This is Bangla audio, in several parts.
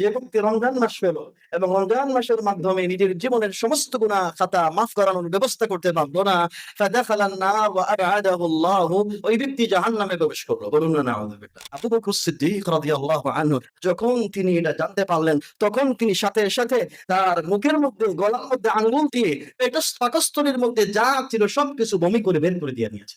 যে ব্যক্তি রমজান মাস পেল এবং রমজান মাসের মাধ্যমে নিজের জীবনের সমস্ত গুণা খাতা মাফ করানোর ব্যবস্থা করতে পারল না ওই ব্যক্তি জাহান্নামে প্রবেশ করল। বলুন না আবু বকর সিদ্দিক রাদিয়াল্লাহু আনহু যখন তিনি এটা জানতে পারলেন, তখন তিনি সাথে সাথে তার মুখের মধ্যে, গলার মধ্যে আঙ্গুল দিয়ে এটা পাকস্থলীর মধ্যে যা ছিল সবকিছু বমি করে বের করে দিয়ে দিয়েছে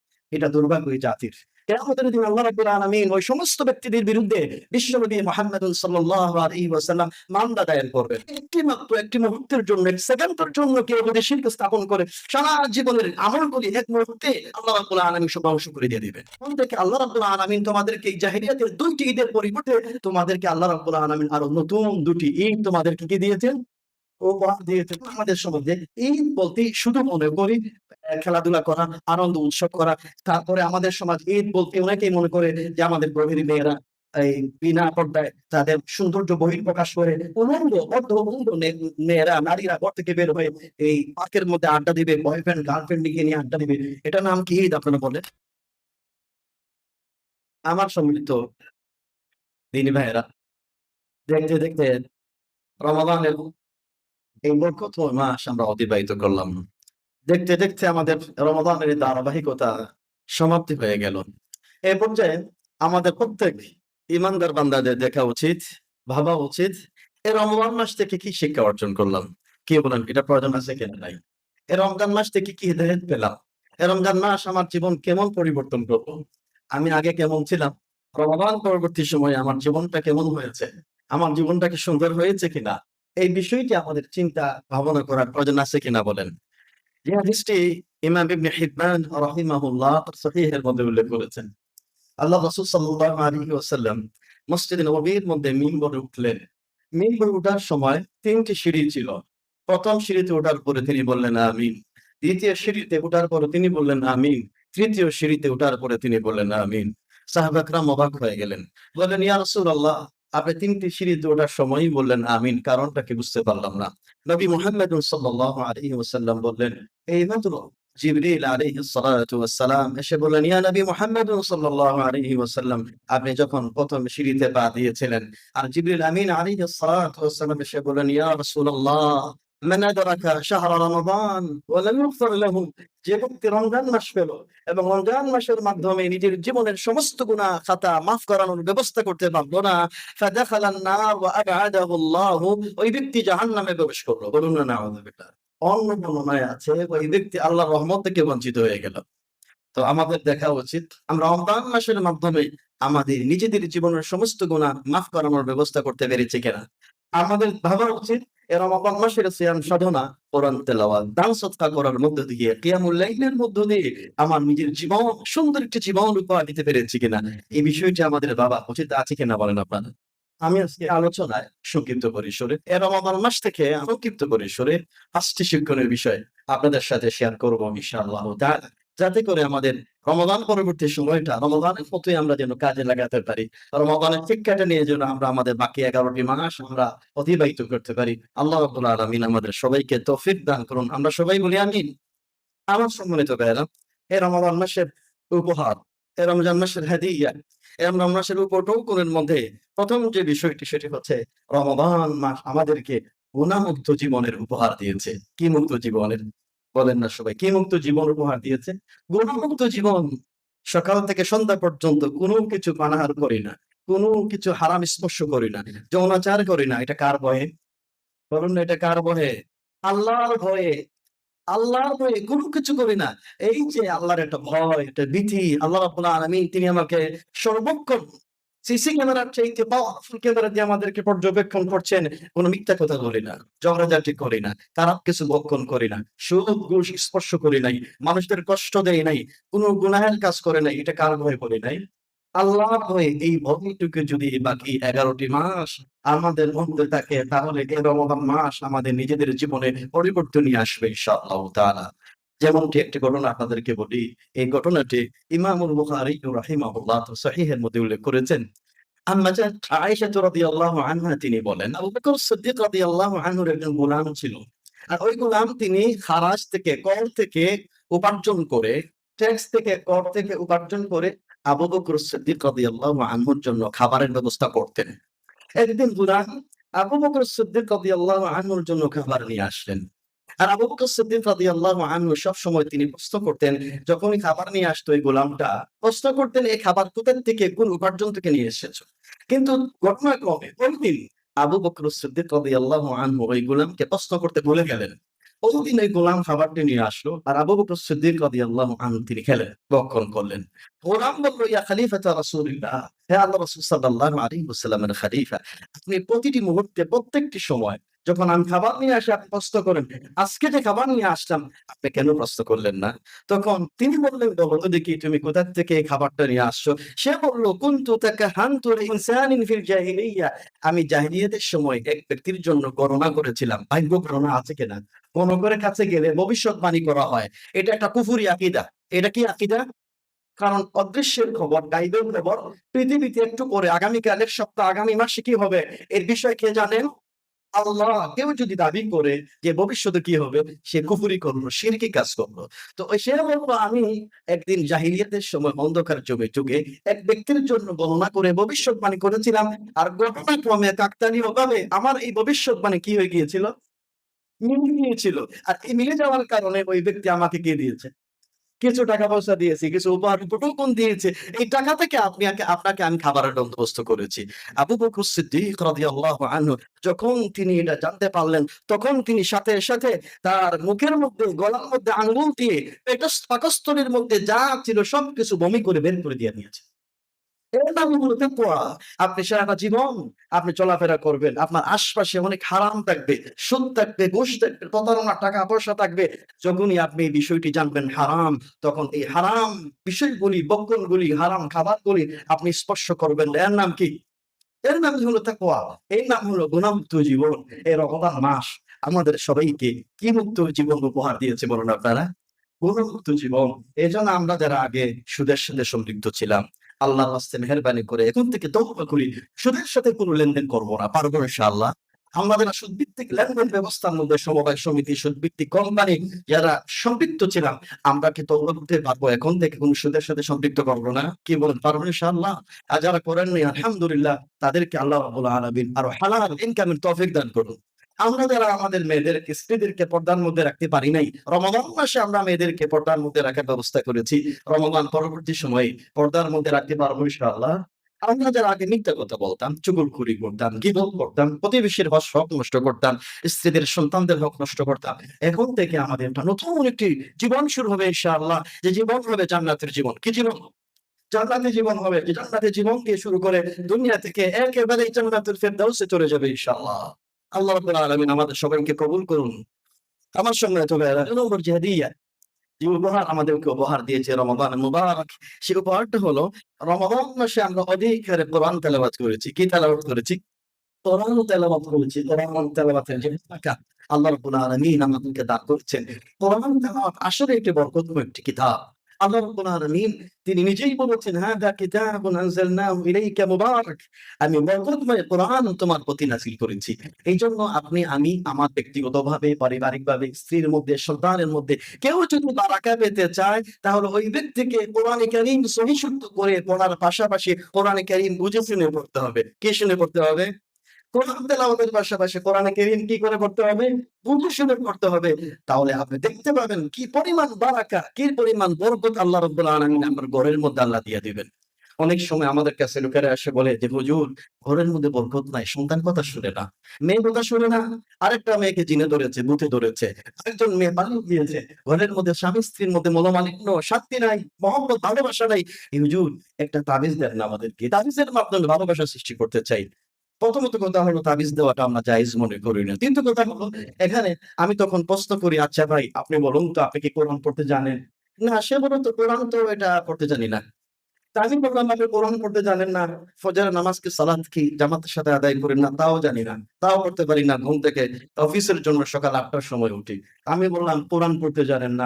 এটা দুর্ভাগ্য জাতির। দিন আল্লাহ রাব্বুল আলামিন ওই সমস্ত ব্যক্তিদের বিরুদ্ধে বিশ্বনবী সাল্লাল্লাহু আলাইহি ওয়াসাল্লাম মামলা দায়ের একটি মাত্র একটি মুহূর্তের জন্য, এক সেকেন্ডের জন্য কেউ যদি শিরক স্থাপন করে, সারা জীবনের আমলগুলি এক মুহূর্তে আল্লাহ রাব্বুল আলামিন সব করে দিয়ে দিবেন। কোন থেকে আল্লাহ রাব্বুল আলামিন তোমাদেরকে জাহিলিয়াতের দুইটি ঈদের পরিবর্তে তোমাদেরকে আল্লাহ রাব্বুল আলামিন আরও নতুন দুটি ঈদ তোমাদেরকে কি দিয়েছেন? উপহার দিয়েছেন আমাদের সমাজে ঈদ বলতে শুধু মনে করি খেলাধুলা করা, আনন্দ উৎসব করা, তারপরে আমাদের সমাজ ঈদ বলতে অনেকেই মনে করে যে আমাদের প্রবীণ মেয়েরা এই বিনা পর্দায় তাদের সৌন্দর্য বহির প্রকাশ করে উলঙ্গ অর্ধ উলঙ্গ মেয়েরা, নারীরা ঘর থেকে বের হয়ে এই পার্কের মধ্যে আড্ডা দিবে বয়ফ্রেন্ড গার্লফ্রেন্ড নিয়ে আড্ডা দিবে। এটা নাম কি ঈদ আপনারা বলেন? আমার সম্মিলিত দিনী ভাইয়েরা, দেখতে দেখতে রমাদানের এই বরকতময় মাস আমরা অতিবাহিত করলাম। দেখতে দেখতে আমাদের রমাদানের ধারাবাহিকতা সমাপ্তি হয়ে গেল। এই পর্যায়ে আমাদের প্রত্যেক ইমানদার বান্দাদের দেখা উচিত, ভাবা উচিত এই রমজান মাস থেকে কি শিক্ষা অর্জন করলাম? কি বলেন, এটা প্রয়োজন আছে কেন নাই? এই রমজান মাস থেকে কি হেদায়ত পেলাম? এই রমজান মাস আমার জীবন কেমন পরিবর্তন করল আমি আগে কেমন ছিলাম? রমাদান পরবর্তী সময়ে আমার জীবনটা কেমন হয়েছে? আমার জীবনটা কি সুন্দর হয়েছে কিনা? এই বিষয়টি আমাদের চিন্তা, ভাবনা করার প্রয়োজন আছে কিনা বলেন? যে হাদিসটি ইমাম ইবনে হিব্বান রাহিমাহুল্লাহ সহিহের মধ্যে উল্লেখ করেছেন। আল্লাহ রাসূল সাল্লাল্লাহু আলাইহি ওয়াসাল্লাম মসজিদ নববীর মধ্যে মিম্বরে উঠলেন। মিম্বরে ওঠার সময় তিনটি সিঁড়ি ছিল। প্রথম সিঁড়িতে ওঠার পরে তিনি বললেন, আমিন। দ্বিতীয় সিঁড়িতে ওঠার পরে তিনি বললেন, আমিন। তৃতীয় সিঁড়িতে ওঠার পরে তিনি বললেন, আমিন। সাহাবাকরাম অবাক হয়ে গেলেন। বললেন, ইয়া রাসূলুল্লাহ আপনি তিনটি সিঁড়িতে ওঠার সময়ই বললেন আমিন, কারণটা বুঝতে পারলাম না। নবী মোহাম্মদ সাল্লাহ আলাইহি ওসাল্লাম বললেন, এই মাত্র জিবরিল আলাইহিস সালাতু এসে বললেন, ইয়া নবী মোহাম্মদ সাল্লাহ আলহি ওসাল্লাম আপনি যখন প্রথম সিঁড়িতে পা দিয়েছিলেন, আর জিবরিল আমিন আলী সালাম এসে বললেন, ইয়া রাসূলুল্লাহ من أدرك شهر رمضان ولم يغفر له যে ব্যক্তি রমজান মাস পেল এবং রমজান মাসের মাধ্যমে নিজের জীবনের সমস্ত গুণা খাতা মাফ করানোর ব্যবস্থা করতে পারলো না ফাদাখালান নার ওয়া আবআদাহু আল্লাহু ওই ব্যক্তি জাহান্নামে প্রবেশ করলো বলুন না নাউযুবিল্লাহ অন্য বর্ণনায় আছে ওই ব্যক্তি আল্লাহর রহমত থেকে বঞ্চিত হয়ে গেল তো আমাদের দেখা উচিত আমরা রমজান মাসের মাধ্যমে আমাদের নিজেদের জীবনের সমস্ত গুণা মাফ করানোর ব্যবস্থা করতে পেরেছি কিনা আমাদের ভাবা উচিত মাসের সিয়াম সাধনা, কোরআন তেলাওয়াত, দান করার মধ্য দিয়ে, কিয়ামুল মধ্য দিয়ে আমার নিজের জীবন, সুন্দর একটি জীবন উপহার দিতে পেরেছি কিনা? এই বিষয়টি আমাদের বাবা উচিত, আছে কিনা বলেন আপনারা? আমি আজকে আলোচনায় সংক্ষিপ্ত পরিসরে, এ রমাদান মাস থেকে সংক্ষিপ্ত পরিসরে পাঁচটি শিক্ষণের বিষয় আপনাদের সাথে শেয়ার করব ইনশাআল্লাহ তাআলা। যাতে করে আমাদের রমাদান পরবর্তী সময়টা রমাদানের মতোই আমরা যেন কাজে লাগাতে পারি। রমাদানের শিক্ষাটা নিয়ে যেন আমরা আমাদের বাকি এগারোটি মাস আমরা অতিবাহিত করতে পারি। আল্লাহ রাব্বুল আলামিন আমাদের সবাইকে তৌফিক দান করুন। আমরা সবাই বলি আমিন। আমার সম্মানিত ভাইয়েরা এই রমাদান মাসের উপহার এই রমজান মাসের হাদিয়া এই রমজান মাসের উপটৌকনের মধ্যে প্রথম যে বিষয়টি সেটি হচ্ছে রমাদান মাস আমাদেরকে গুণামুক্ত জীবনের উপহার দিয়েছে। কি মুক্ত জীবনের? বলেন না সবাই, কি মুক্ত জীবন উপহার দিয়েছে? গুণামুক্ত জীবন সকাল থেকে সন্ধ্যা পর্যন্ত কোনো কিছু পানাহার করি না, কোনো কিছু হারাম স্পর্শ করি না যৌনাচার করি না, এটা কার ভয়ে বলুন না এটা কার ভয়ে আল্লাহর ভয়ে আল্লাহর ভয়ে কোনো কিছু করি না। এই যে আল্লাহর একটা ভয়, একটা ভীতি, আল্লাহ আলামিন, তিনি আমাকে সর্বক্ষণ সিসি ক্যামেরার চাইতে পাওয়ারফুল ক্যামেরা দিয়ে আমাদেরকে পর্যবেক্ষণ করছেন, কোনো মিথ্যা কথা না না কিছু বক্ষণ না স্পর্শ নাই, মানুষদের কষ্ট দেয় নাই, কোনো গুনাহের কাজ করে নাই, এটা কার ভয় করি নাই? আল্লাহ ভয়ে এই ভয়টুকু যদি বাকি এগারোটি মাস আমাদের মধ্যে থাকে, তাহলে এই মাস আমাদের নিজেদের জীবনে পরিবর্তনই আসবে, ইনশাআল্লাহ তাআলা। যেমনটি একটি ঘটনা আপনাদেরকে বলি। এই ঘটনাটি ইমামুল বুখারী রাহিমাহুল্লাহ তো সহিহের মধ্যে উল্লেখ করেছেন। আনহা তিনি বলেন, আবু বকর সিদ্দিক আনহুর একজন গোলাম ছিল। আর ওই গোলাম তিনি খারাজ থেকে কর থেকে উপার্জন করে, ট্যাক্স থেকে, কর থেকে উপার্জন করে আবু বকর সিদ্দিক রাদিয়াল্লাহু আনহুর জন্য খাবারের ব্যবস্থা করতেন। একদিন গোলাম আবু বকর সিদ্দিক রাদিয়াল্লাহু আনহুর জন্য খাবার নিয়ে আসলেন। আর আবু বকর সিদ্দিক রাদিয়াল্লাহু আনহু সব সময় তিনি প্রশ্ন করতেন, যখনই খাবার নিয়ে আসতো এই গোলামটা, প্রশ্ন করতেন, এই খাবার কোথা থেকে, কোন উপার্জন থেকে নিয়ে এসেছ? কিন্তু ঘটনাক্রমে ওই দিন আবু বকর সিদ্দিক রাদিয়াল্লাহু আনহু ওই গোলামকে প্রশ্ন করতে ভুলে গেলেন। ওই দিন ওই গোলাম খাবারটি নিয়ে আসলো আর আবু বকর সিদ্দিক রাদিয়াল্লাহু আনহু তিনি খেলেন বক্ষণ করলেন। গোলাম বলল, ইয়া খলিফাতা রাসূলুল্লাহ, হে আল্লাহ রাসূল সাল্লাল্লাহু আলাইহি ওয়াসাল্লামের খলিফা, আপনি প্রতিটি মুহূর্তে, প্রত্যেকটি সময় যখন আমি খাবার নিয়ে আসি, আপনি প্রশ্ন করেন, আজকে যে খাবার নিয়ে আসলাম, আপনি কেন প্রশ্ন করলেন না? তখন তিনি বললেন, বলো দেখি, তুমি কোথা থেকে এই খাবারটা নিয়ে আসছো? সে বলল, কুন্তু তাকা হান্তু ইনসানিন ফিল আমি জাহিলিয়াতের সময় এক ব্যক্তির জন্য গণনা করেছিলাম, ভাগ্য গণনা আছে কিনা? গণকের কাছে গেলে ভবিষ্যৎবাণী করা হয়। এটা একটা কুফুরি আকিদা। এটা কি আকিদা? কারণ অদৃশ্যের খবর, গাইবের খবর, পৃথিবীতে একটু করে আগামীকালের সপ্তাহ, আগামী মাসে কি হবে? এর বিষয় কে জানেন? আল্লাহ কেউ যদি দাবি করে যে ভবিষ্যতে কি হবে, সে কুফুরি করল শিরকি কাজ করল। তো সে বলব আমি একদিন জাহিলিয়াতের সময় অন্ধকার যুগে যুগে এক ব্যক্তির জন্য গণনা করে ভবিষ্যৎবাণী করেছিলাম। আর ঘটনাক্রমে কাকতালীয় ভাবে আমার এই ভবিষ্যৎবাণী কি হয়ে গিয়েছিল? মিলে গিয়েছিল। আর এই মিলে যাওয়ার কারণে ওই ব্যক্তি আমাকে কে দিয়েছে? কিছু টাকা পয়সা দিয়েছি, কিছু উপহার উপটোকন দিয়েছে। এই টাকা থেকে আপনি আপনাকে আমি খাবারের বন্দোবস্ত করেছি। আবু বকর সিদ্দিক রাদিয়াল্লাহু আনহু যখন তিনি এটা জানতে পারলেন, তখন তিনি সাথে সাথে তার মুখের মধ্যে, গলার মধ্যে আঙ্গুল দিয়ে এটা পাকস্থলীর মধ্যে যা ছিল সবকিছু বমি করে বের করে দিয়ে দিয়েছে এর নামই হলো তাকওয়া। আপনি সারাটা জীবন আপনি চলাফেরা করবেন। আপনার আশপাশে অনেক হারাম থাকবে, সুদ থাকবে, ঘুষ থাকবে, প্রতারণা, টাকা-পয়সা থাকবে। যখনই আপনি এই বিষয়টি জানবেন হারাম, তখন এই হারাম বিষয়গুলি, বক্ষণগুলি, হারাম খাবারগুলি আপনি স্পর্শ করবেন এর নাম কি? এর নামই হলো তাকওয়া। এর নাম হলো গুনাহমুক্ত জীবন। এই রমজান মাস আমাদের সবাইকে কি মুক্ত জীবন উপহার দিয়েছে বলুন আপনারা? গুণমুক্ত জীবন। এজন্য আমরা যারা আগে সুদের সাথে সম্পৃক্ত ছিলাম, আল্লাহর হস্তে মেহেরবানি করে এখন থেকে তওবা করি। সুদের সাথে কোনো লেনদেন করব না। পারব ইনশাআল্লাহ। আমরা যারা সুদভিত্তিক লেনদেন ব্যবস্থার মধ্যে সমবায় সমিতি, সুদভিত্তিক কোম্পানি যারা সম্পৃক্ত ছিলাম, আমরা কি তওবা করতে পারব? এখন থেকে কোনো সুদের সাথে সম্পৃক্ত করব না। কি বলেন পারব ইনশাআল্লাহ? আর যারা করেননি আলহামদুলিল্লাহ তাদেরকে আল্লাহ রাব্বুল আলামিন আরও হালাল ইনকামের তৌফিক দান করুন। আমরা যারা আমাদের মেয়েদের স্ত্রীদেরকে পর্দার মধ্যে রাখতে পারি নাই রমাদান মাসে আমরা মেয়েদেরকে পর্দার মধ্যে রাখার ব্যবস্থা করেছি। রমাদান পরবর্তী সময়ে পর্দার মধ্যে রাখতে পারব ইনশাআল্লাহ। আমরা যারা আগে মিথ্যা কথা বলতাম করতাম করতাম, প্রতিবেশীর হক নষ্ট করতাম, স্ত্রীদের, সন্তানদের হক নষ্ট করতাম, এখন থেকে আমাদের একটা নতুন একটি জীবন শুরু হবে ইনশাআল্লাহ। যে জীবন হবে জান্নাতের জীবন। কি জীবন? জান্নাতি জীবন হবে। জান্নাতি জীবন দিয়ে শুরু করে দুনিয়া থেকে একেবারে জান্নাতুল ফেরদাউসে চলে যাবে ইনশাআল্লাহ। আল্লাহ আলামিন আমাদের সবাইকে কবুল করুন। আমার সঙ্গে তো যে উপহার আমাদেরকে উপহার দিয়েছে রমাদান মুবারক। সেই উপহারটা হলো, রমাদান মাসে আমরা অধিক হারে কোরআন তেলাওয়াত করেছি। কি তেলাওয়াত করেছি? কোরআন তেলাওয়াত করেছি আল্লাহ রাব্বুল আলামিন আমাদেরকে করছেন। আসলে একটি বরকতময় একটি কিতাব। আল্লাহ তিনি নিজেই বলেছেন ইলাইকা মুবারাক। আমি বরকতময় কোরআন তোমার প্রতি নাযিল করেছি। এইজন্য আপনি, আমি, আমার ব্যক্তিগতভাবে, পারিবারিকভাবে, স্ত্রীর মধ্যে, সন্তানের মধ্যে কেউ যদি বারাকা পেতে চায়, তাহলে ওই ব্যক্তিকে কোরআনে কারীম সহি শুদ্ধ করে পড়ার পাশাপাশি কোরআনে কারীম বুঝে শুনে পড়তে হবে। কে শুনে পড়তে হবে? কোরআন তেলাওয়াতের পাশাপাশি কারীম কি করে পড়তে হবে? বুঝে শুনে পড়তে হবে। তাহলে আপনি দেখতে পাবেন কি পরিমাণ বারাকা, কি পরিমাণ বরকত আল্লাহ রাব্বুল আমার ঘরের মধ্যে আল্লাহ দিয়ে দিবেন। অনেক সময় আমাদের কাছে লোকেরা এসে বলে যে হুজুর ঘরের মধ্যে বরকত নাই, সন্তান কথা শুনে না, মেয়ে কথা শুনে না, আরেকটা মেয়েকে জিনে ধরেছে, বুথে ধরেছে, আরেকজন মেয়ে পালিয়ে গিয়েছে, ঘরের মধ্যে স্বামী স্ত্রীর মধ্যে মনোমালিন্য, শান্তি নাই, মহব্বত, ভালোবাসা নাই। হুজুর একটা তাবিজ দেন আমাদেরকে। তাবিজের মাধ্যমে ভালোবাসা সৃষ্টি করতে চাই। প্রথমত কথা হলো তাবিজ দেওয়াটা আমরা জায়েজ মনে করি না। কিন্তু কথা হলো, এখানে আমি তখন প্রশ্ন করি আচ্ছা ভাই, আপনি বলুন তো, আপনি কি কোরআন পড়তে জানেন? না, সে বলল, তো কোরআন তো এটা পড়তে জানি না। বললাম, আপনি কোরআন পড়তে জানেন না? ফজর নামাজ কি সালাত কি জামাতের সাথে আদায় করেন না? তাও জানি না, তাও করতে পারি না, ঘুম থেকে অফিসের জন্য সকাল আটটার সময় উঠি। আমি বললাম, কোরআন পড়তে জানেন না।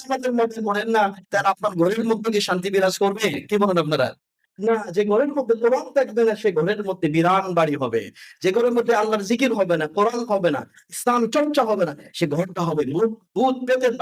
জামাতের মধ্যে না? তার আপনার ঘরের মধ্যে কি শান্তি বিরাজ করবে? কি বলেন আপনারা? না, যে ঘরের মধ্যে থাকবে না, সে ঘরের মধ্যে বিরান বাড়ি হবে। যে ঘরের মধ্যে আল্লাহর জিকির হবে না, কোরআন হবে না চর্চা হবে না, সে ঘরটা হবে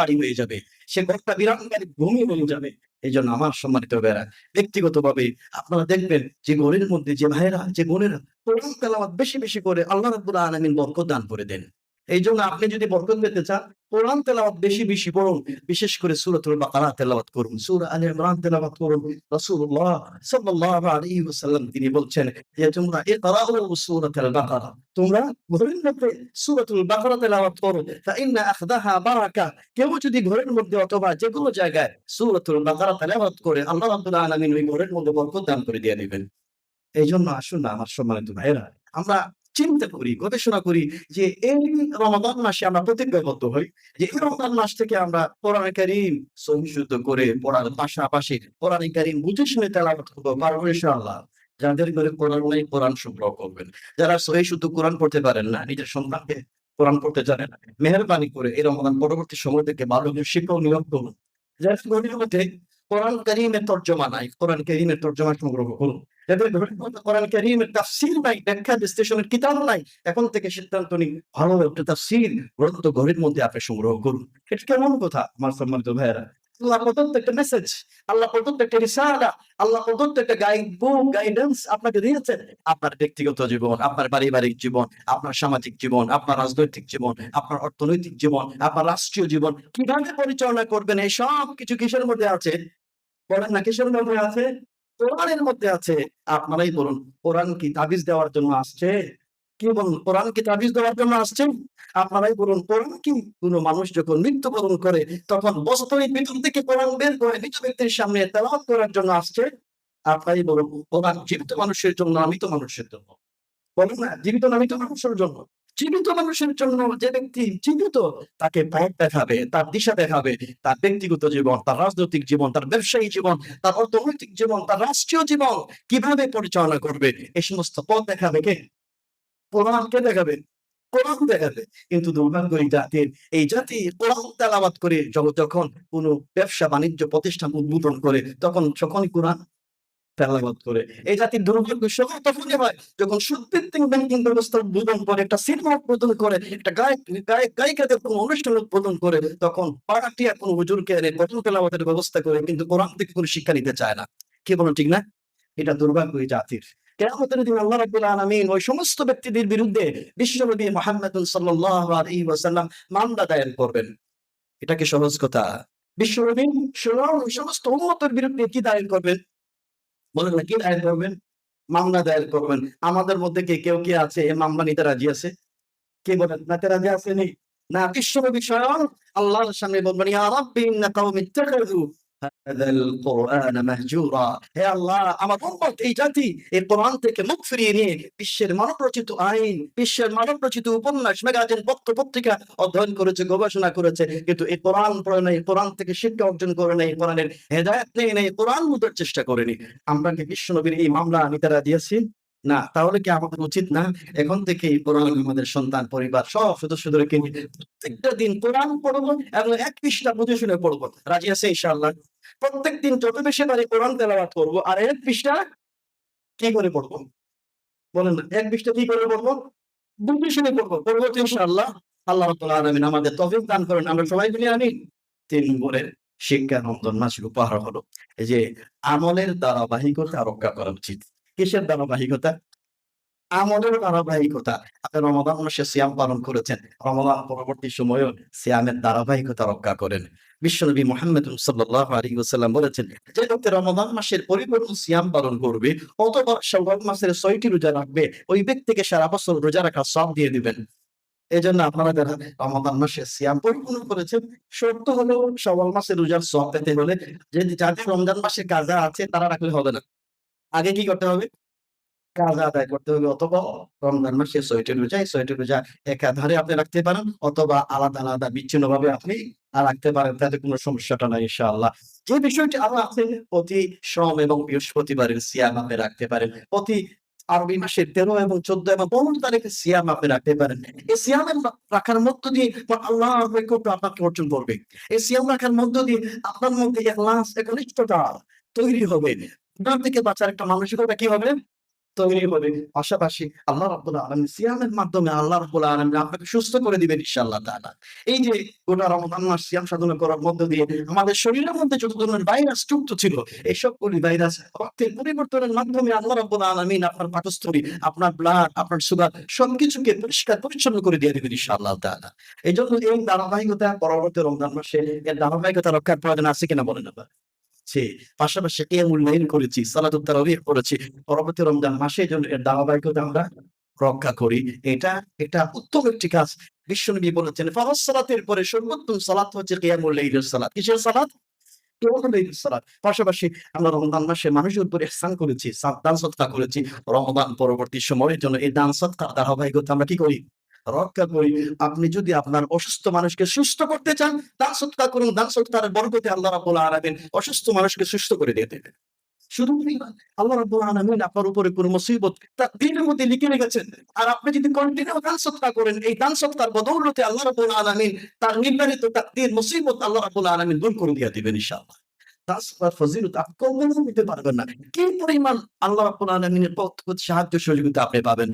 বাড়ি হয়ে যাবে। সে ঘরটা বিরান বাড়ি ভূমি হয়ে যাবে। এই জন্য আমার সম্মানিত বেড়া ব্যক্তিগত ভাবে আপনারা দেখবেন যে ঘরের মধ্যে যে ভাইয়েরা, যে বোনেরা কোরআন বেশি বেশি করে আল্লাহ রাব্বুল আলামিন বরকত দান করে দেন। এই জন্য আপনি যদি বরকত পেতে চান, কোরআন তেলাওয়াত বেশি বেশি পড়ুন। বিশেষ করে সূরাতুল বাকারা তেলাওয়াত করুন। ইমরান করুন। তিনি বলছেন যে, তোমরা বাকারা। তোমরা ঘরের মধ্যে বাকারা করো। ফাইন্না আখদাহা বারাকা। কেউ যদি ঘরের মধ্যে অথবা যে কোনো জায়গায় সূরাতুল বাকারা তেলাওয়াত করে, আল্লাহ রাব্বুল আলামিন ওই ঘরের মধ্যে বরকত দান করে দিয়ে দিবেন। এই জন্য আসুন না, আমার সম্মানিত ভাইয়েরা। আমরা চিন্তা করি, গবেষণা করি যে এই রমাদান মাসে আমরা প্রতিজ্ঞাবদ্ধ হই যে এই রমাদান মাস থেকে আমরা কোরআন কারীম সহিশুদ্ধ করে পড়ার পাশাপাশি কোরআন কারীম বুঝে শুনে তেলাওয়াত করব পারব ইনশাআল্লাহ। যাদের ঘরে কোরআন নেই, কোরআন সংগ্রহ করবেন। যারা সহি শুদ্ধ কোরআন পড়তে পারেন না, নিজের সন্তানকে কোরআন পড়তে জানেন মেহরবানি করে এই রমাদান পরবর্তী সময় থেকে ভালো শিক্ষক নিয়োগ করুন। যার মধ্যে কোরআন কারীমের তর্জমা নাই, কোরআন কারীমের তর্জমা সংগ্রহ করুন। আপনাকে দিয়েছেন। আপনার ব্যক্তিগত জীবন, আপনার পারিবারিক জীবন, আপনার সামাজিক জীবন, আপনার রাজনৈতিক জীবন, আপনার অর্থনৈতিক জীবন, আপনার রাষ্ট্রীয় জীবন, কীভাবে পরিচালনা করবেন, এই সব কিছু কিসের মধ্যে আছে? বলেন না, কিসের মধ্যে আছে? কোরআনের মধ্যে আছে, আপনারাই বলুন কোরআন কি তাবিজ দেওয়ার জন্য আসছে? কি বলুন, কোরআন কি তাবিজ দেওয়ার জন্য আসছে? আপনারাই বলুন কোরআন কি? কোনো মানুষ যখন মৃত্যুবরণ করে, তখন বস্তরিক ভিতর থেকে কোরআন বের করে মৃত ব্যক্তির সামনে তেলাওয়াত করার জন্য আসছে। আপনারাই বলুন কোরআন জীবিত মানুষের জন্য আমি তো মানুষের জন্য। বলুন না, জীবিত, নামিত মানুষের জন্য। জীবিত মানুষের জন্য যে ব্যক্তি জীবিত, তাকে পথ দেখাবে, তার দিশা দেখাবে, তার ব্যক্তিগত জীবন, তার রাজনৈতিক জীবন, তার ব্যবসায়ী জীবন, তার অর্থনৈতিক জীবন, তার রাষ্ট্রীয় জীবন কীভাবে পরিচালনা করবে? এই সমস্ত পথ দেখাবে কে? কোরআন কে দেখাবে। কোরআন দেখাবে। কিন্তু দুর্ভাগ্য এই জাতির, এই জাতি কোরআন তেলাবাদ করে, যখন কোনো ব্যবসা বাণিজ্য প্রতিষ্ঠান উদ্বোধন করে, তখন যখনই কোরআন তেলাবাদ করে। এই জাতির দুর্ভাগ্য হয় যখন ব্যাংকিং ব্যবস্থা উদ্বোধন করে, একটা সিনেমা উদ্বোধন করে, একটা গায়ক গায়ক, গায়িকাদের কোনো অনুষ্ঠান উদ্বোধন করে, তখন হুজুরকে এনে তেলাবাদের ব্যবস্থা করে কিন্তু কোরআন থেকে কোনো শিক্ষা নিতে চায় না। কি বলুন ঠিক না? এটা দুর্ভাগ্য এই জাতির। কেয়ামতের দিন আল্লাহ রাব্বুল আলামিন ওই সমস্ত ব্যক্তিদের বিরুদ্ধে বিশ্বনবী মুহাম্মদ সাল্লাল্লাহু আলাইহি ওয়াসাল্লাম মামলা দায়ের করবেন। এটা কি সহজ কথা? বিশ্বনবী সমস্ত উম্মতের বিরুদ্ধে কি দায়ের করবেন? বলেন না কি দায়ের করবেন? মামলা দায়ের করবেন। আমাদের মধ্যে কে, কেউ কে আছে? এই মামলা নিতে রাজি আছে? কে বলেন? না তে রাজি আসেনি না বিশ্বনবী স্বয়ং আল্লাহর সামনে বলবেন, ইয়া রাব্বি ইন্না কওমি ইত্তাখাযু। মুখ ফিরিয়ে নিয়ে বিশ্বের মানব রচিত আইন, বিশ্বের মানব রচিত উপন্যাস পত্র পত্রিকা অধ্যয়ন করেছে, গবেষণা করেছে, কিন্তু এই কোরআন পড়ে নেই, কোরআন থেকে শিক্ষা অর্জন করে নেই, কোরআনের হেদায়ত নেই নেই কোরআন চেষ্টা করেনি। আমরা কি বিশ্ব নবীর এই মামলা আমি তারা আছি না, তাহলে কি আমাদের উচিত না? এখন থেকে কোরআন আমাদের সন্তান, পরিবার সব সদস্যদেরকে প্রত্যেকটা দিন কোরআন পড়ব এবং এক পৃষ্ঠা বুঝে শুনে পড়ব। রাজি আছে ইনশাআল্লাহ? প্রত্যেক দিন যত বেশি পারি কোরআন তেলাওয়াত করব আর এক পৃষ্ঠা কি করে পড়ব? বলেন না, এক পৃষ্ঠা কি করে পড়ব? বুঝে শুনে পড়ব। পড়ব তো ইনশাআল্লাহ। আল্লাহ আলামিন আমাদের তৌফিক দান করেন। আমরা সবাই মিলে আমি তিন নম্বরের শিক্ষা নন্দন মাসের উপহার হলো এই যে আমলের ধারাবাহিকতা রক্ষা করা উচিত। কিসের ধারাবাহিকতা? আমলের ধারাবাহিকতা। আপনি রমাদান মাসে সিয়াম পালন করেছেন। রমাদান পরবর্তী সময়েও সিয়ামের ধারাবাহিকতা রক্ষা করেন। বিশ্বনবী মোহাম্মদ সাল্লাল্লাহু আলাইহি ওয়াসাল্লাম বলেছেন, যে ব্যক্তি রমাদান মাসের পরিপূর্ণ সিয়াম পালন করবে, অথবা শাওয়াল মাসের ছয়টি রোজা রাখবে, ওই ব্যক্তিকে সারা বছর রোজা রাখা সব দিয়ে দিবেন। এই জন্য আপনারা যারা রমাদান মাসে সিয়াম পরিপূর্ণ করেছেন, শর্ত হলো শাওয়াল মাসের রোজার সব পেতে হলে, যে যাদের রমজান মাসে কাজা আছে, তারা রাখলে হবে না। আগে কি করতে হবে? কাজ আদায় করতে হবে অথবা রমজান মাসে ছয়টি রোজা, এই ছয়টি রোজা একাধারে আপনি রাখতে পারেন অথবা আলাদা আলাদা বিচ্ছিন্ন ভাবে আপনি রাখতে পারেন, তাতে কোনো সমস্যাটা নাই ইনশাআল্লাহ। যে বিষয়টি আরও আপনি প্রতি সোম এবং বৃহস্পতিবারের সিয়াম আপনি রাখতে পারেন, প্রতি আরবি মাসের তেরো এবং চোদ্দ এবং পনেরো তারিখে সিয়াম আপনি রাখতে পারেন। এই সিয়াম রাখার মধ্য দিয়ে আল্লাহ ঐক্যটা আপনাকে অর্জন করবে। এই সিয়াম রাখার মধ্য দিয়ে আপনার মধ্যে এখলাস একনিষ্ঠতা তৈরি হবে। থেকে একটা মানসিকতা কি হবে তৈরি হবে? পাশাপাশি আল্লাহ সিয়ামের মাধ্যমে আল্লাহ আপনাকে সুস্থ করে দিবেন এই যে গোটা মাস সিয়াম সাধনা করার মধ্য দিয়ে আমাদের শরীরের মধ্যে যত ধরনের ভাইরাস যুক্ত ছিল ভাইরাস রক্তের পরিবর্তনের মাধ্যমে আল্লাহ আপনার আপনার ব্লাড আপনার সুগার সবকিছুকে পরিষ্কার পরিচ্ছন্ন করে দিয়ে দিবেন ইনশাআল্লাহ তাআলা। এই জন্য এই ধারাবাহিকতা পরবর্তী রমজান মাসে এর ধারাবাহিকতা রক্ষার প্রয়োজন আছে কিনা বলেন জি, পাশাপাশি কিয়ামুল লাইল করেছি, সালাতুত তারাবিহ করেছি। পরবর্তী রমজান মাসে জন্য এর ধারাবাহিকতা আমরা রক্ষা করি। এটা এটা উত্তম একটি কাজ। বিশ্বনবী বলেছেন, ফরজ সালাতের পরে সর্বোত্তম সালাত হচ্ছে কিয়ামুল লাইলের সালাত। কিসের সালাত। পাশাপাশি আমরা রমজান মাসে মানুষের উপর ইহসান করেছি, দান সদকা করেছি। রমজান পরবর্তী সময়ের জন্য এই দান সদকার ধারাবাহিকতা আমরা কি করি? রক্ষা করি। আপনি যদি আপনার অসুস্থ মানুষকে সুস্থ করতে চান, দান সদকা করুন। দান সদকার বরকতে আল্লাহ রাব্বুল আলামিন অসুস্থ মানুষকে সুস্থ করে দিয়ে দেবেন। শুধু আল্লাহ রাব্বুল আলামিন আপনার উপরে কোন মুসিবত তাকদীরের মধ্যে লিখে রেখেছেন। আর আপনি যদি কন্টিনিউ দান করেন, এই দান বদৌলতে আল্লাহ আলামিন তার নির্ধারিত তাকদীর মুসিবত আল্লাহ রাব্বুল আলামিন দূর করে দিয়ে দিবেন ইনশাআল্লাহ। ফজিলত আপনি কল্পনাও করতে পারবেন না। কি পরিমাণ আল্লাহ রাব্বুল আলামিনের সাহায্য সহযোগিতা আপনি পাবেন।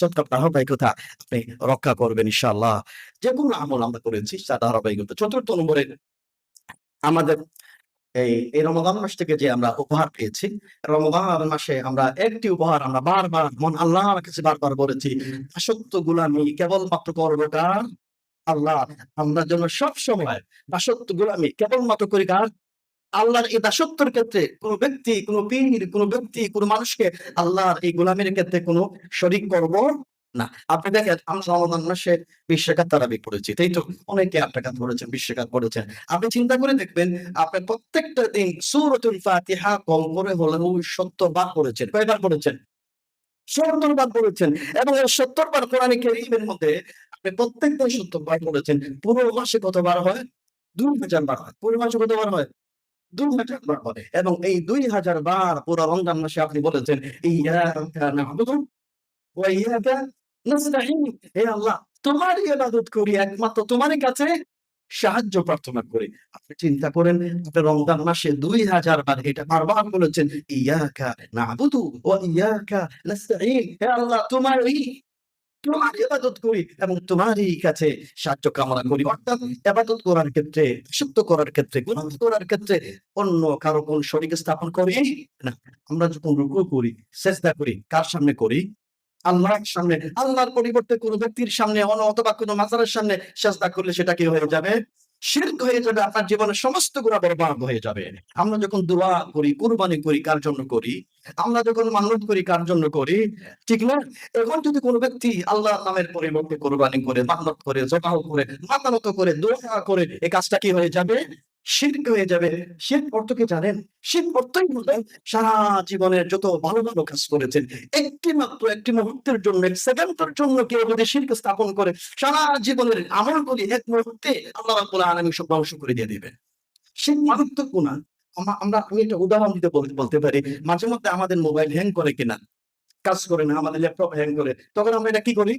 সদকার ধারাবাহিকতা আপনি রক্ষা করবেন ইনশাআল্লাহ। যেকোনো আমল আমরা করেছি। চতুর্থ নম্বরে আমাদের এই, এই রমাদান মাস থেকে যে আমরা উপহার পেয়েছি, রমাদান মাসে আমরা একটি উপহার আমরা বারবার মন আল্লাহর কাছে বারবার বলেছি, আসক্ত গোলামি কেবলমাত্র করবে কার? আল্লাহ। আমরা যেন সবসময় দাসত্ব গোলামি কেবলমাত্র করি কার? আল্লাহর এই দাসত্বের ক্ষেত্রে কোন ব্যক্তি, কোন পীর, কোন ব্যক্তি, কোন মানুষকে আল্লাহর এই গোলামির ক্ষেত্রে কোন শরিক করব না। আপনি দেখেন আমরা রমাদান মাসে ২০ রাকাত তারাবি পড়েছি, তাই তো? অনেকে ৮ রাকাত পড়েছেন, ২০ রাকাত পড়েছেন। আপনি চিন্তা করে দেখবেন আপনি প্রত্যেকটা দিন সূরাতুল ফাতিহা কম করে হলেও ৭০ বার পড়েছেন। কয়বার পড়েছেন? ৭০ বার পড়েছেন এবং ৭০ বার কোরআনে কারীমের মধ্যে আপনি প্রত্যেকদিন ৭০ বার পড়েছেন। পুরো মাসে কতবার হয়? ২০০০ বার হয়। পুরো মাসে কতবার হয়? ২০০০ বার হয় এবং এই ২০০০ বার পুরা রমজান মাসে আপনি বলেছেন, তোমারই করি, একমাত্র তোমারই কাছে সাহায্য প্রার্থনা করি। আপনি চিন্তা করেন রমজান মাসে ২০০০ বার এটা বারবার বলেছেন, ইয়াকা না'বুদু ওয়া ইয়াকা নাস্তাঈন। হে আল্লাহ, তোমার করি এবং তোমারই কাছে সাহায্য কামনা করি। অর্থাৎ করার ক্ষেত্রে, সুপ্ত করার ক্ষেত্রে, করার ক্ষেত্রে অন্য কারও কোন শরীর স্থাপন করি না। আমরা যখন রুকু করি, চেষ্টা করি, কার সামনে করি? আল্লাহর সামনে। আল্লাহর পরিবর্তে কোন ব্যক্তির সামনে অন অথবা কোন মাজারের সামনে চেষ্টা করলে সেটা কি হয়ে যাবে? শিরক হয়ে যাবে। আপনার জীবনের সমস্ত গুণা বরবাদ হয়ে যাবে। আমরা যখন দোয়া করি, কুরবানি করি কার জন্য করি? আমরা যখন মানত করি কার জন্য করি? ঠিক না? এখন যদি কোনো ব্যক্তি আল্লাহ নামের পরিবর্তে কোরবানি করে, মানত করে, জবাহ করে, মাতানত করে, দোয়া করে এই কাজটা কি হয়ে যাবে? শিরক হয়ে যাবে। শিরক অর্থ কি জানেন? অর্থই সারা জীবনের যত ভালো, ভালো কাজ করেছেন, একটি মাত্র একটি মুহূর্তের জন্য, সেকেন্ডের জন্য কেউ যদি শিরক স্থাপন করে, সারা জীবনের আমলগুলি এক মুহূর্তে আল্লাহ সব ধ্বংস করে দিয়ে। আমরা আমি একটা উদাহরণ দিতে বলতে পারি। মাঝে মধ্যে আমাদের মোবাইল হ্যাং করে কিনা? কাজ করে না, আমাদের ল্যাপটপ হ্যাং করে। তখন আমরা এটা কি করি?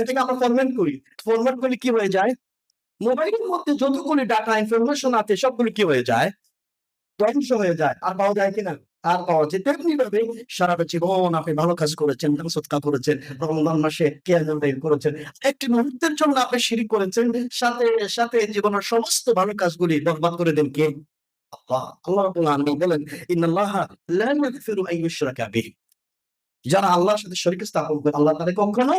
এটাকে আমরা ফরম্যাট করি। ফরম্যাট করলে কি হয়ে যায়? মোবাইলের মধ্যে যতগুলি ডাটা ইনফরমেশন আছে সবগুলো কি হয়ে যায়? ধ্বংস হয়ে যায়। আর পাওয়া যায় কিনা? আর পাওয়া যায়। তেমনিভাবে সারাটা জীবন আপনি ভালো কাজ করেছেন, সদকা করেছেন, রমজান মাসে লাইল করেছেন। একটি মুহূর্তের জন্য আপনি শিরিক করেছেন, সাথে, সাথে জীবনের সমস্ত ভালো কাজগুলি বরবাদ করে দেন কে? আল্লাহ। আল্লাহ। যারা আল্লাহর সাথে শরীক স্থাপন করে আল্লাহ তাদের কখনো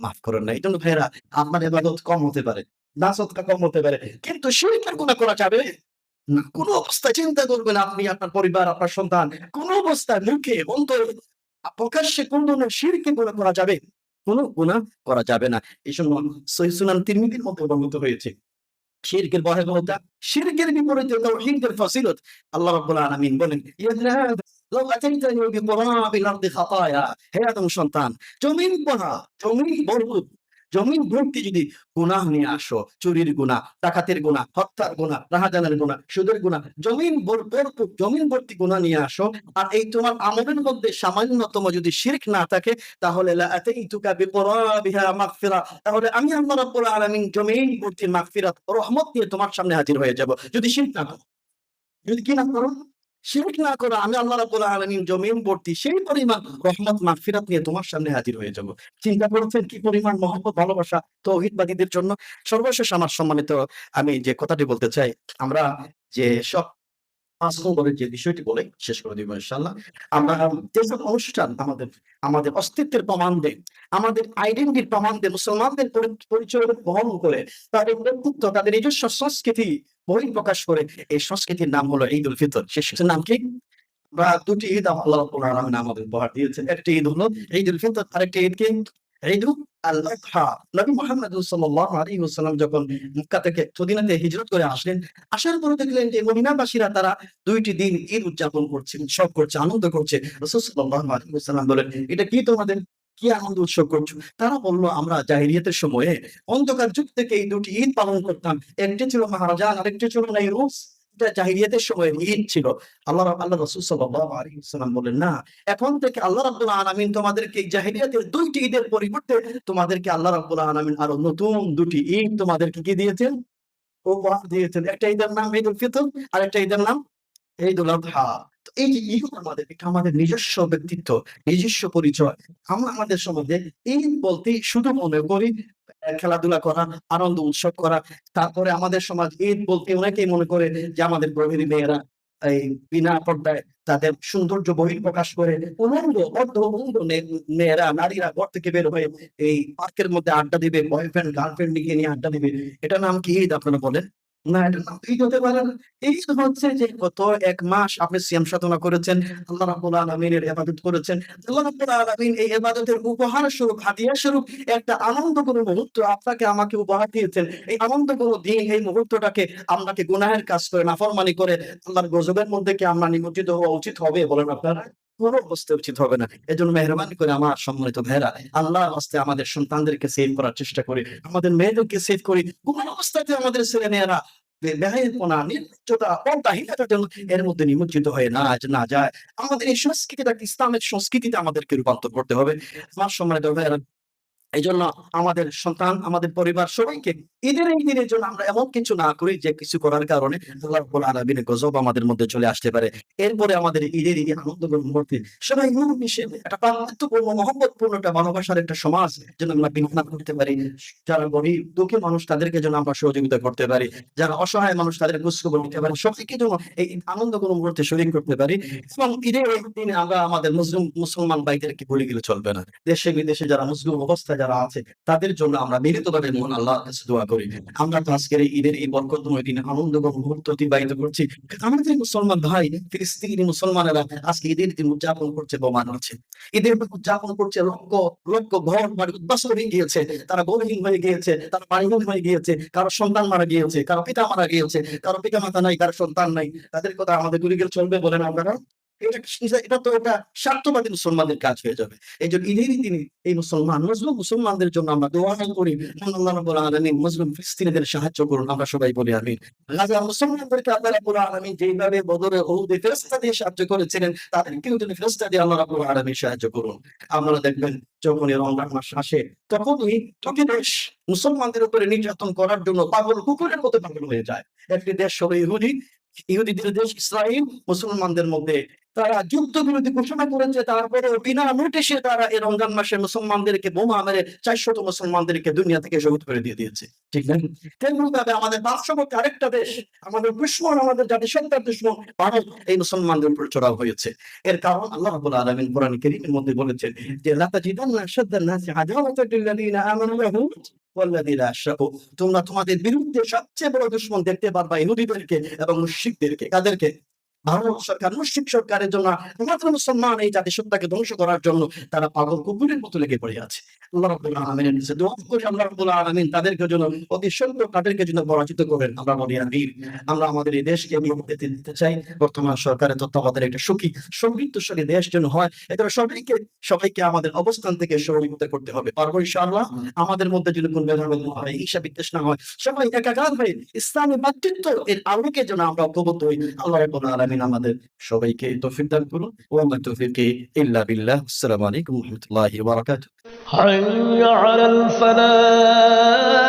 মাফ করেন না। এইজন্য ভাইয়েরা আপনার ইবাদত কম হতে পারে, দান সদকা কম হতে পারে। কিন্তু শিরকের গুনাহ করা যাবে না। কোন অবস্থায় চিন্তা করবেন আপনি, আপনার পরিবার, আপনার সন্তান কোন অবস্থায় মুখে, অন্তরে, প্রকাশ্যে কোন ধরনের শিরকের গুনাহ করা যাবে? কোন গুনাহ করা যাবে না। এজন্য সহিহ সুনান তিরমিজির মধ্যে বর্ণিত হয়েছে। শিরকের ভয়াবহতা, শিরকের বিপরীতে তাওহীদের ফজিলত। আল্লাহ রাব্বুল আলামিন বলেন, লাউ আতাইতানি বিকুরাবিল আরদি খাতায়া হে আদম সন্তান জমিন ভরা জমিন ভরপুর জমিন ভর্তি যদি গুনাহ নিয়ে আসো, চুরির গুনাহ, ডাকাতের গুনাহ, হত্যার গুনাহ, রাহাজানের গুনাহ, সুদের গুনাহ, জমিন জমিন ভর্তি গুনাহ নিয়ে আসো, আর এই তোমার আমলের মধ্যে সামান্যতম যদি শিরক না থাকে, তাহলে তাহলে আমি আল্লাহ রাব্বুল জমিন ভর্তি মাগফিরাত, রহমত নিয়ে তোমার সামনে হাজির হয়ে যাব। যদি শিরক না যদি কি না করো শিরক না করো আমি আল্লাহ রাব্বুল আলামিন জমিন ভর্তি সেই পরিমাণ রহমত, মাগফিরাত নিয়ে তোমার সামনে হাজির হয়ে যাব। চিন্তা করেছেন কি পরিমাণ মহব্বত, ভালোবাসা তৌহিদবাদীদের জন্য? সর্বশেষ আমার সম্মানিত আমি যে কথাটি বলতে চাই, আমরা যে সব যে বিষয়টি বলে, শেষ করে দিব ইনশাল্লাহ আমরা যেসব অনুষ্ঠান আমাদের আমাদের অস্তিত্বের প্রমাণ দেয় আমাদের আইডেন্টিটির প্রমাণ দেয় মুসলমানদের পরিচয় বহন করে, তাদের ব্যক্তিত্ব, তাদের নিজস্ব সংস্কৃতি বহি প্রকাশ করে, এই সংস্কৃতির নাম হলো ঈদ উল ফিতর। সে নাম কি? বা দুটি ঈদ আল্লাহ আমাদের উপহার দিয়েছেন। একটি ঈদ হলো ঈদ উল ফিতর, আরেকটি ঈদ কি? ঈদ তারা ঈদ উদযাপন করছে আনন্দ এটা কি তোমাদের? কি আনন্দ উৎসব করছ? তারা বলল, আমরা জাহিরিয়াতের সময়ে অন্ধকার যুগ থেকে এই দুটি ঈদ পালন করতাম। একটি ছিল মহারাজান, আরেকটি ছিল নাইরুস। এটা জাহিরিয়াতের সময় ঈদ ছিল। আল্লাহ আল্লাহ রসুল সাল্লাম বলেন, না, এখন থেকে আল্লাহ রাব্বুল আনামিন তোমাদেরকে জাহিরিয়াতের দুইটি ঈদের পরিবর্তে তোমাদেরকে আল্লাহ রাব্বুল আনামিন আরও নতুন দুটি ঈদ তোমাদেরকে কি দিয়েছেন? ও দিয়েছেন। একটা ঈদের নাম ঈদ উল ফিতর আর একটা ঈদের নাম ঈদ উল আযহা তো এই যে ঈদ আমাদের আমাদের নিজস্ব ব্যক্তিত্ব, নিজস্ব পরিচয়, আমরা আমাদের সমাজে এই বলতে শুধু মনে করি, খেলাধুলা করা, আনন্দ উৎসব করা, তারপরে আমাদের সমাজ ঈদ বলতে অনেকেই মনে করে যে আমাদের প্রভৃতি মেয়েরা এই বিনা পর্দায় তাদের সৌন্দর্য বহির প্রকাশ করে উলঙ্গ অর্ধ নে- মেয়েরা, নারীরা ঘর থেকে বের হয়ে এই পার্কের মধ্যে আড্ডা দিবে বয়ফ্রেন্ড গার্লফ্রেন্ড নিয়ে নিয়ে আড্ডা দিবে। এটা নাম কি ঈদ আপনারা বলেন? না এটা হতে পারে না। ঈদ হচ্ছে যে গত এক মাস আপনি সিয়াম সাধনা করেছেন, আল্লাহ রাব্বুল আলামিনের ইবাদত করেছেন, আল্লাহ রাব্বুল আলামিন এই ইবাদতের উপহার স্বরূপ, হাদিয়া স্বরূপ, একটা আনন্দ কোনো মুহূর্ত আপনাকে, আমাকে উপহার দিয়েছেন। এই আনন্দ কোনো দিন, এই মুহূর্তটাকে আপনাকে গুনাহের কাজ করে, নাফরমানি করে, আল্লাহর গজবের মধ্যে কি আমরা নিমজ্জিত হওয়া উচিত হবে বলেন আপনারা? কোনো অবস্থা উচিত হবে না। এজন্য মেহরবানি করে আমার সম্মানিত ভাইরা আল্লাহ হস্তে আমাদের সন্তানদেরকে সেভ করার চেষ্টা করি, আমাদের মেয়েদেরকে সেভ করি। কোন অবস্থাতে আমাদের ছেলে মেয়েরা জন্য এর মধ্যে নিমজ্জিত হয়ে না না যায়। আমাদের এই সংস্কৃতিটাকে, ইসলামের সংস্কৃতিতে আমাদেরকে রূপান্তর করতে হবে। আমার সম্মানিত ভাইয়েরা এই জন্য আমাদের সন্তান, আমাদের পরিবার সবাইকে ঈদের এই দিনের জন্য আমরা এমন কিছু না করি যে কিছু করার কারণে আল্লাহ রাব্বুল গজব আমাদের মধ্যে চলে আসতে পারে। এরপরে আমাদের ঈদের এই আনন্দ মুহূর্তে সবাই মিশে একটা পার্থক্যপূর্ণ, মহব্বতপূর্ণ একটা ভালোবাসার একটা সমাজ যেন আমরা বিধান করতে পারি। যারা গরিব, দুঃখী মানুষ তাদেরকে যেন আমরা সহযোগিতা করতে পারি। যারা অসহায় মানুষ তাদের খোঁজখবর নিতে পারি। সবাইকে যেন এই আনন্দ কোনো মুহূর্তে শরীর করতে পারি। এবং ঈদের দিনে আমরা আমাদের মুসলিম, মুসলমান ভাইদেরকে ভুলে গেলে চলবে না। দেশে বিদেশে যারা মুসলিম অবস্থায় যারা আছে, তাদের জন্য আমরা মিলিতভাবে মন আল্লাহর কাছে দোয়া করি। আমরা তো আজকের ঈদের এই বরকতময় দিনে আনন্দ মুহূর্ত অতিবাহিত করছি। আমাদের মুসলমান ভাই, ফিলিস্তিনি মুসলমানেরা আজকে ঈদের দিন উদযাপন করছে বোমা মারছে ঈদের উদযাপন করছে লক্ষ লক্ষ ঘর, বাড়ি উদ্বাসন হয়ে গিয়েছে। তারা গৌরহীন হয়ে গিয়েছে, তারা বাড়িহীন হয়ে গিয়েছে, কারও সন্তান মারা গিয়েছে, কারও পিতা মারা গিয়েছে, কারও পিতা মাতা নাই, কারও সন্তান নাই। তাদের কথা আমাদের গুলি গেলে চলবে বলেন আপনারা? এটা তো এটা স্বার্থবাদী মুসলমানদের কাজ হয়ে যাবে। এই জন্য দিনে এই মুসলমান মুসলিম মুসলমানদের জন্য আমরা দোয়া করি। আল্লাহ ফিলিস্তিনিদের সাহায্য করুন। আমরা সবাই বলি গাজা মুসলমানদেরকে আল্লাহ বদরে ফেরেশতা দিয়ে সাহায্য করেছিলেন, তাদেরকেও তিনি দিয়ে আল্লাহ সাহায্য করুন। আপনারা দেখবেন যখন রমজান মাস আসে, তখনই দুটি দেশ মুসলমানদের উপরে নির্যাতন করার জন্য পাগল কুকুরের মতো পাগল হয়ে যায়। একটি দেশ হলো ইহুদি, ইহুদিদের দেশ ইসরায়েল মুসলমানদের মধ্যে তারা যুদ্ধ বিরোধী ঘোষণা করেছে তারপরে বিনা নোটিশে তারা এই রমজান মাসে মুসলমানদেরকে বোমা মেরে চারশত মুসলমানদেরকে দুনিয়া থেকে শহীদ করে দিয়ে দিয়েছে। ঠিক না? ভাবে আমাদের আরেকটা দেশ, আমাদের দুশ্মন আমাদের দুশ্মন, ভারত, এই মুসলমানদের উপর চড়াও হয়েছে। এর কারণ আল্লাহ রাব্বুল আলামিন কোরআন কারীমের মধ্যে বলেছেন যে লাতাজিদান্না আশাদ্দান নাসি আদাওয়াতান লিল্লাযিনা আমানু তোমরা তোমাদের বিরুদ্ধে সবচেয়ে বড় দুশ্মন দেখতে পারবা ইহুদিদেরকে এবং মুশরিকদেরকে। কাদেরকে? ভারত সরকার, মুসলিম সরকারের জন্য মুসলমান এই জাতিসত্তাকে ধ্বংস করার জন্য তারা পাগল কুকুরের মতো লেগে পড়ে আছে। আমাদের সবাইকে আমাদের অবস্থান থেকে করতে হবে। আমাদের মধ্যে যদি কোন হয় বিদ্বেষ না হয়। সবাই একাকার হয়ে ইসলামী মাতৃত্ব এর আলোকে যেন আমরা অবগত হই। আল্লাহ আলামিন আমাদের সবাইকে তৌফিক দান করুন। ওয়া ইল্লা বিল্লাহ। আসসালামু আলাইকুম রাহমাতুল্লাহি حي على الفلاح.